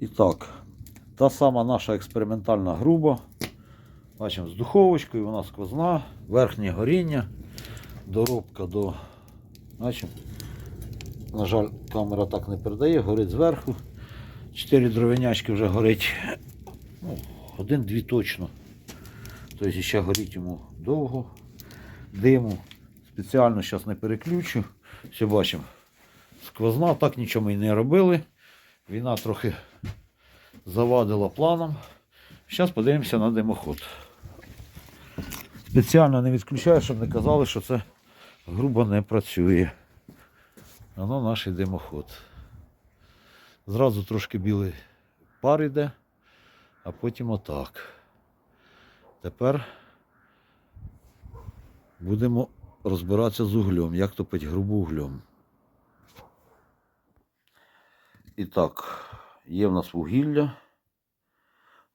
І так, та сама наша експериментальна груба. Бачимо, з духовочкою, вона сквозна, верхнє горіння, доробка до. Бачимо. На жаль, камера так не передає, горить зверху. Чотири дровинячки вже горить. Ну, один-дві точно. Тобто ще горить йому довго. Диму. Спеціально зараз не переключу. Все бачимо. Сквозна, так нічого ми і не робили. Війна трохи завадила планом. Зараз подивимося на димоход. Спеціально не відключаю, щоб не казали, що це грубо не працює. Воно наш димоход. Зразу трошки білий пар йде, а потім отак. Тепер будемо розбиратися з углем, як топить грубо углем. І так, є в нас вугілля.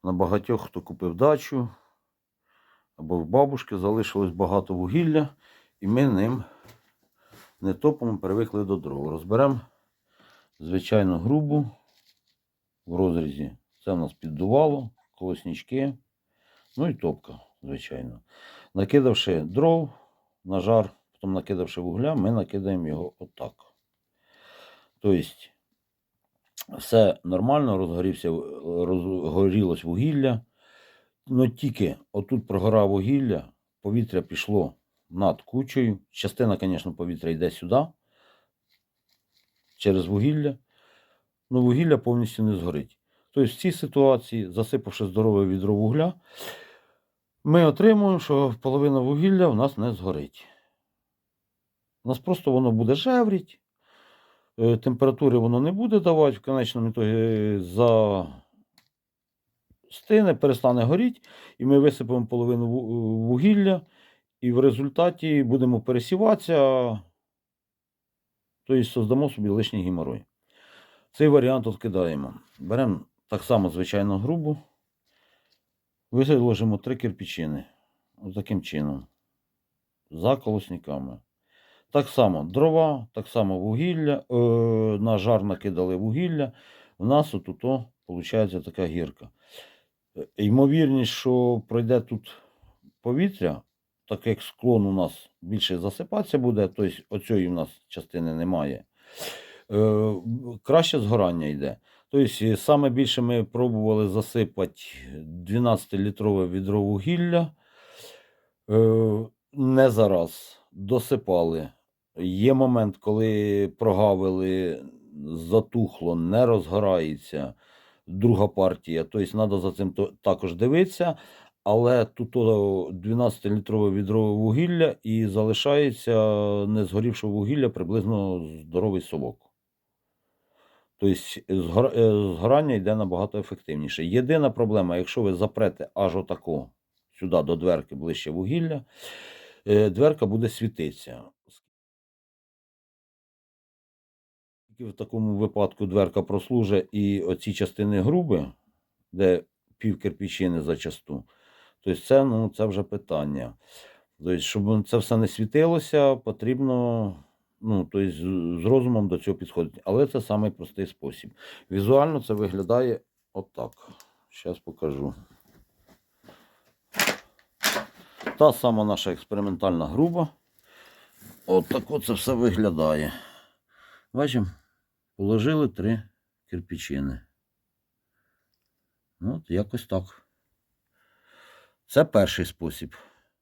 На багатьох, хто купив дачу або в бабушки залишилось багато вугілля, і ми ним не топимо, привикли до дров. Розберемо звичайну грубу в розрізі. Це в нас піддувало, колоснички, ну і топка, звичайно. Накидавши дров на жар, потім накидавши вугля, ми накидаємо його отак. Тобто, все нормально, розгорівся, розгорілось вугілля. Ну тільки отут прогорав вугілля, повітря пішло над кучею. Частина, звісно, повітря йде сюди, через вугілля. Ну, вугілля повністю не згорить. Тобто, в цій ситуації, засипавши здорове відро вугля, ми отримуємо, що половина вугілля в нас не згорить. У нас просто воно буде жевріть, температури воно не буде давати, в конечному ітогі за стине, перестане горіти, і ми висипемо половину вугілля, і в результаті будемо пересіватися, тобто создамо собі лишній геморой. Цей варіант відкидаємо. Беремо так само звичайну грубу, виложимо три кирпичини. Ось таким чином. За колосниками. Так само дрова, так само вугілля, е, на жар накидали вугілля. У нас отут виходить така гірка. Е, Ймовірність, що пройде тут повітря, так як склон у нас більше засипатися буде, тобто оцієї у нас частини немає. Е, краще згорання йде. Тобто, саме більше ми пробували засипати 12-літрове відро вугілля. Е, не зараз досипали. Є момент, коли прогавили, затухло, не розгорається друга партія. Тобто треба за цим також дивитися. Але тут 12-літрове відро вугілля і залишається не згорівшого вугілля приблизно здоровий совок. Тобто е, згорання йде набагато ефективніше. Єдина проблема, якщо ви запрете аж отако сюди до дверки ближче вугілля, е, дверка буде світитися. В такому випадку дверка прослужить і оці частини груби, де пів кирпичини зачасту, тобто це, ну, це вже питання. Тобто, щоб це все не світилося, потрібно ну, тобто, з розумом до цього підходити. Але це самий простий спосіб. Візуально це виглядає отак. Зараз покажу. Та сама наша експериментальна груба. От так це все виглядає. Бачимо, положили три кирпичини. Ну, От якось так. Це перший спосіб.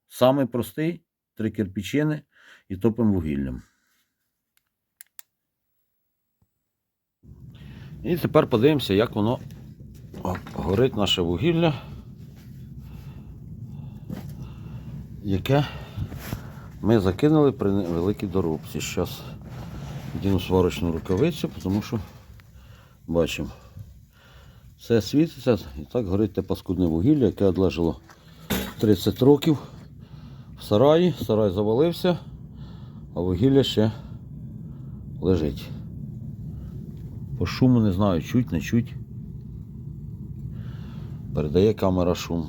Самий простий три кирпичини і топимо вугіллям. І тепер подивимося, як воно горить наше вугілля, яке ми закинули при великій доробці. Зараз вдіну сварочну рукавицю, тому що бачимо, все світиться і так горить те паскудне вугілля, яке одлежало 30 років в сараї. Сарай завалився, а вугілля ще лежить. По шуму не знаю, чуть, не чуть. Передає камера шум.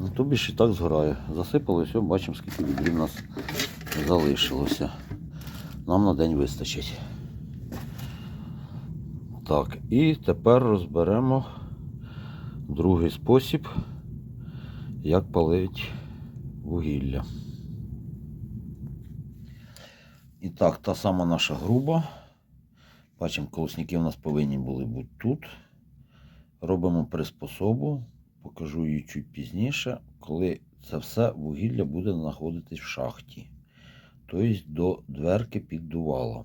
Ну, тобі ж і так згорає. Засипали, все, бачимо, скільки відрів у нас залишилося. Нам на день вистачить. Так, і тепер розберемо другий спосіб, як палить вугілля. І так, та сама наша груба. Бачимо, колосники у нас повинні були бути тут. Робимо приспособу, покажу її чуть пізніше, коли це все вугілля буде знаходитись в шахті. Тобто до дверки піддувала.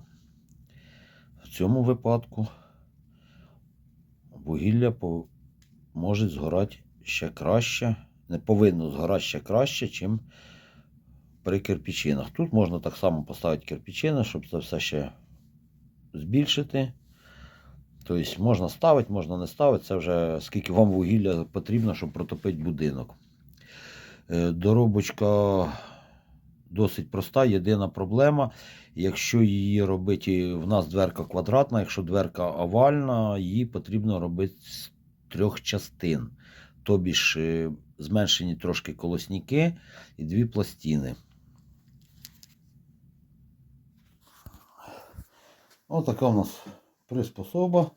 В цьому випадку вугілля може згорати ще краще, не повинно згорати ще краще, чим при кирпичинах. Тут можна так само поставити кирпичини, щоб це все ще збільшити. Тобто можна ставити, можна не ставити. Це вже скільки вам вугілля потрібно, щоб протопити будинок. Е, Доробочка досить проста. Єдина проблема. Якщо її робити, в нас дверка квадратна, якщо дверка овальна, її потрібно робити з трьох частин. Тобі ж е, зменшені трошки колосники і дві пластини. Ось така у нас приспособа.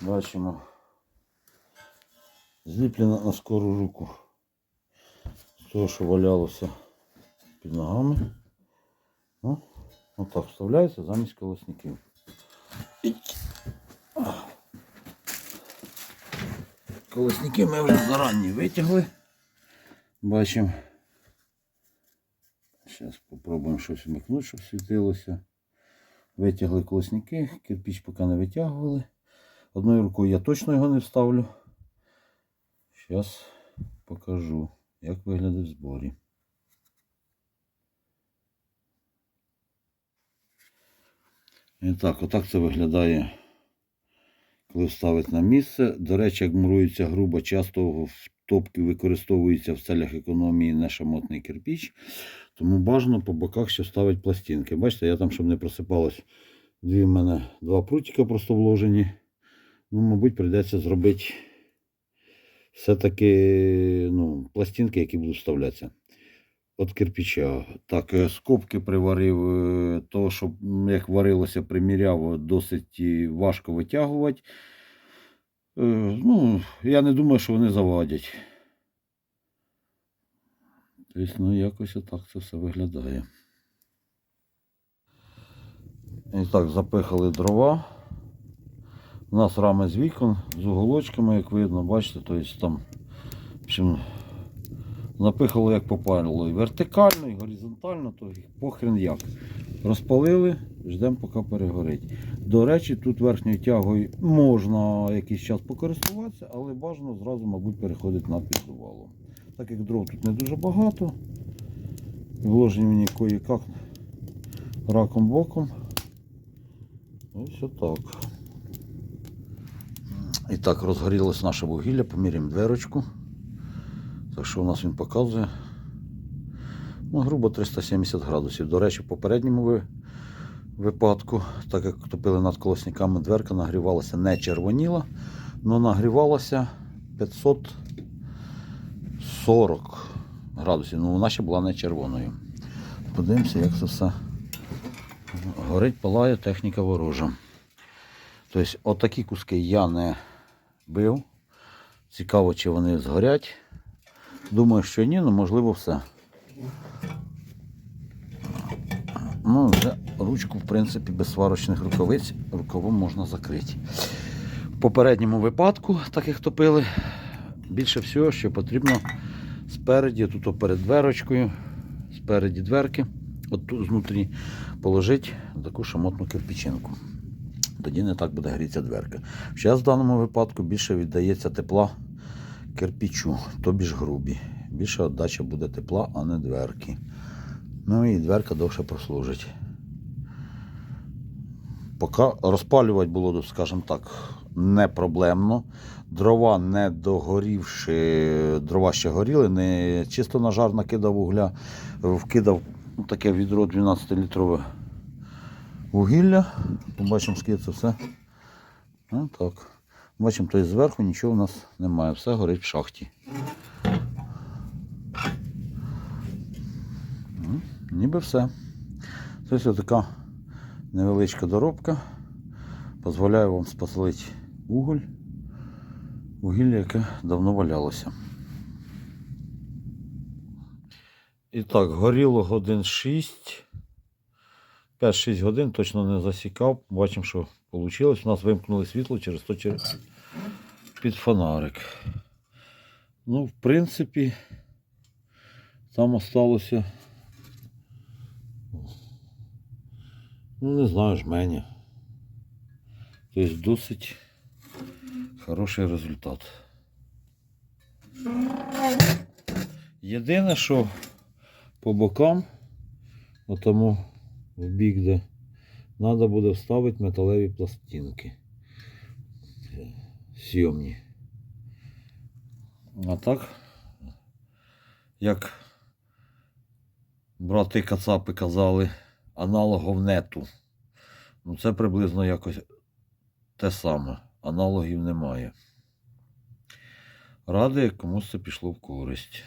Бачимо. Зліплена на скору руку. З того, що валялося під ногами. Ну, отак вставляється замість колосників. Колосники ми вже зарані витягли. Бачимо. Зараз спробуємо щось вмикнути, щоб світилося. Витягли колосники, кирпіч поки не витягували. Одною рукою я точно його не вставлю. Зараз покажу, як виглядає в зборі. І так, отак це виглядає, коли ставить на місце. До речі, як мурується грубо, часто в топки використовується в целях економії нешамотний кирпіч. Тому бажано по боках ще ставити пластинки. Бачите, я там, щоб не просипалось, дві в мене два прутика просто вложені. Ну, мабуть, прийдеться зробити все-таки ну, пластинки, які будуть вставлятися. От кирпича. Так, е, скобки приварив, е, то, що як варилося, приміряв, досить важко витягувати. Е, Ну, я не думаю, що вони завадять. Тобто, ну, якось отак це все виглядає. І так, запихали дрова. У нас рами з вікон, з уголочками, як видно, бачите, тобто там в общем, напихало як попало. І вертикально, і горизонтально, то похрен як. Розпалили, ждемо, поки перегорить. До речі, тут верхньою тягою можна якийсь час покористуватися, але бажано зразу, мабуть, переходити на піддувало. Так як дров тут не дуже багато, вложені мені кое-як раком боком. Ось отак. І так, розгорілось наше вугілля, поміряємо дверочку. Так що у нас він показує. Ну, грубо 370 градусів. До речі, в попередньому випадку, так як топили над колосниками, дверка нагрівалася не червоніла, але нагрівалася 540 градусів. Ну, вона ще була не червоною. Подивимося, як це все горить, палає техніка ворожа. Тобто, отакі куски я не бив. Цікаво, чи вони згорять. Думаю, що ні, але можливо все. Ну, вже ручку, в принципі, без сварочних рукавиць рукавом можна закрити. В попередньому випадку, так як топили, більше всього, що потрібно спереді, тут перед дверочкою, спереді дверки, от тут знутрі положити таку шамотну кирпичинку. Тоді не так буде грітися дверка. Зараз в даному випадку більше віддається тепла кирпичу, тобі ж грубі. Більше віддача буде тепла, а не дверки. Ну і дверка довше прослужить. Поки розпалювати було, скажімо так, не проблемно. Дрова не догорівши, дрова ще горіли, не чисто на жар накидав вугля, вкидав ну, таке відро 12-літрове вугілля. Побачимо, скільки це все. Ну, так. Бачимо, то зверху нічого у нас немає, все горить в шахті. Ну, Ніби все. Тобто така невеличка доробка. Дозволяю вам споселити уголь. Вугілля, яке давно валялося. І так, горіло годин 6. 5-6 годин точно не засікав. Бачимо, що вийшло. У нас вимкнули світло через то через під фонарик. Ну, в принципі, там осталося. Ну, не знаю, жменя. Тобто досить хороший результат. Єдине, що по бокам, отому в бік, де треба буде вставити металеві пластинки. Сйомні. А так, як брати Кацапи казали, аналогов нету. Ну, це приблизно якось те саме. Аналогів немає. Радий, комусь це пішло в користь.